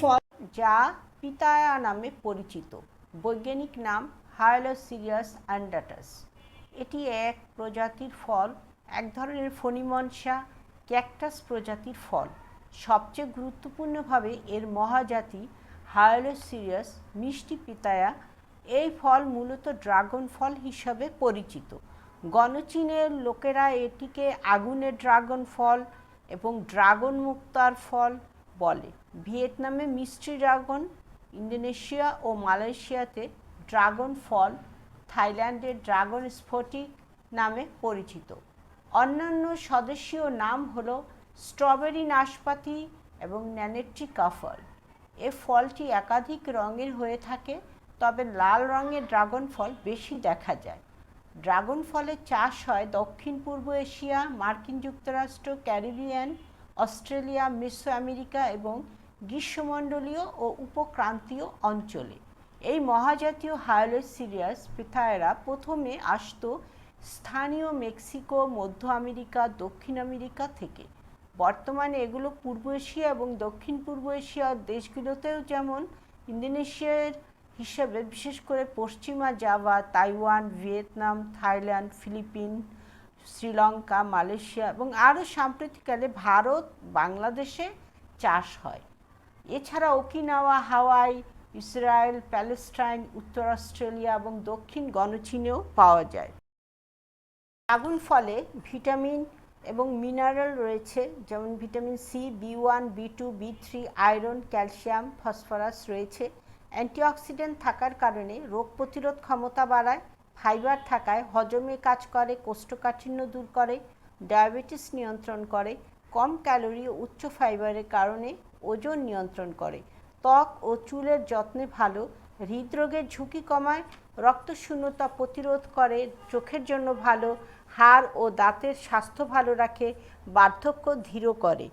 ফল যা পিতায়া নামে পরিচিত। বৈজ্ঞানিক নাম হায়ালোসিরিয়াস অ্যান্ডাটাস। এটি এক প্রজাতির ফল, এক ধরনের ফণিমনসা, ক্যাকটাস প্রজাতির ফল। সবচেয়ে গুরুত্বপূর্ণভাবে এর মহাজাতি হায়ালোসিরিয়াস মিষ্টি পিতায়া। এই ফল মূলত ড্রাগন ফল হিসাবে পরিচিত। গণচীনের লোকেরা এটিকে আগুনের ড্রাগন ফল এবং ড্রাগন মুক্তার ফল বলে। ভিয়েতনামে মিষ্টি ড্রাগন, ইন্দোনেশিয়া ও মালয়েশিয়াতে ড্রাগন ফল থাইল্যান্ডে ড্রাগন স্ফটিক নামে পরিচিত। অন্যান্য সদস্যীয় নাম হল স্ট্রবেরি নাশপাতি এবং ন্যানেট্রিকা ফল এ ফলটি একাধিক রঙের হয়ে থাকে, তবে লাল রঙের ড্রাগন ফল বেশি দেখা যায়। ড্রাগন ফলের চাষ হয় দক্ষিণ পূর্ব এশিয়া, মার্কিন যুক্তরাষ্ট্র, ক্যারিবিয়ান অস্ট্রেলিয়া, মিশ্র আমেরিকা এবং গ্রীষ্মমণ্ডলীয় ও উপক্রান্তীয় অঞ্চলে। এই মহাজাতীয় হায়োলেস সিরিয়াস পিথায়েরা প্রথমে আসত স্থানীয় মেক্সিকো, মধ্য আমেরিকা, দক্ষিণ আমেরিকা থেকে। বর্তমানে এগুলো পূর্ব এশিয়া এবং দক্ষিণ পূর্ব এশিয়ার দেশগুলোতেও যেমন ইন্দোনেশিয়ার হিসেবে, বিশেষ করে পশ্চিমা Java, Taiwan, Vietnam, Thailand, Philippine Sri Lanka, Malaysia এবং আরও সাম্প্রতিককালে ভারত, বাংলাদেশে চাষ হয়। এছাড়া ওকিনাওয়া, হাওয়াই, ইসরায়েল, প্যালেস্টাইন, উত্তর অস্ট্রেলিয়া এবং দক্ষিণ গণচীনেও পাওয়া যায়। আগুন ফলে ভিটামিন এবং মিনারেল রয়েছে, যেমন vitamin C, B one, B two, B three, iron, calcium, phosphorus রয়েছে। অ্যান্টিঅক্সিডেন্ট থাকার কারণে রোগ প্রতিরোধ ক্ষমতা বাড়ায়। ফাইবার থাকায় হজমে কাজ করে, কোষ্ঠকাঠিন্য দূর করে, ডায়াবেটিস নিয়ন্ত্রণ করে, কম ক্যালোরি ও উচ্চ ফাইবারের কারণে ওজন নিয়ন্ত্রণ করে। ত্বক ও চুলের যত্নে ভালো, হৃদরোগের ঝুঁকি কমায়, রক্তশূন্যতা প্রতিরোধ করে, চোখের জন্য ভালো, হাড় ও দাঁতের স্বাস্থ্য ভালো রাখে, বার্ধক্য ধীর করে।